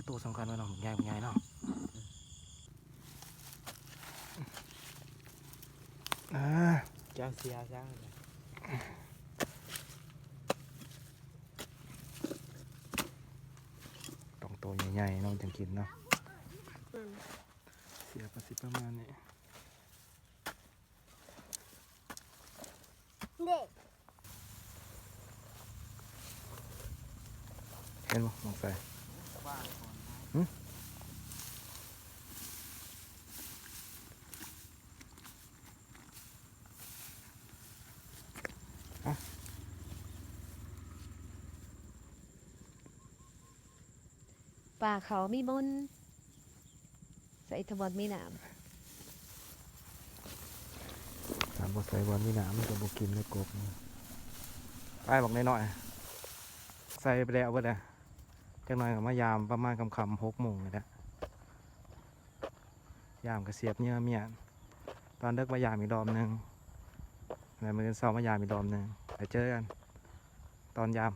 คือตัวสำคัญไว้เนาะใหญ่ใหญ่เนาะอ่าเจ้าเสียเจ้าต้องตัวใหญ่ๆเนาะจังกินเนาะเสียประสิทธิ์ประมาณนี้เด็กเห็นบ่มองใส่ว่าก่อนนะ ป่าเขามีมนใส่ทบอนมีหนามถามบ่ใส่บอลมีหนามมันก็บ่กินเลยกบไปบอกน้อยๆใส่ไปแล้วเบิดอะ จังหน่อยกับมายามประมาณค่ำๆหกโมงนี่แหละยามกระเสียบเนี่ยเมียตอนเลิกมายามอีกดอมหนึ่งแล้วมือเช้ามายามอีกดอมหนึ่งไปเจอกัน ตอนยาม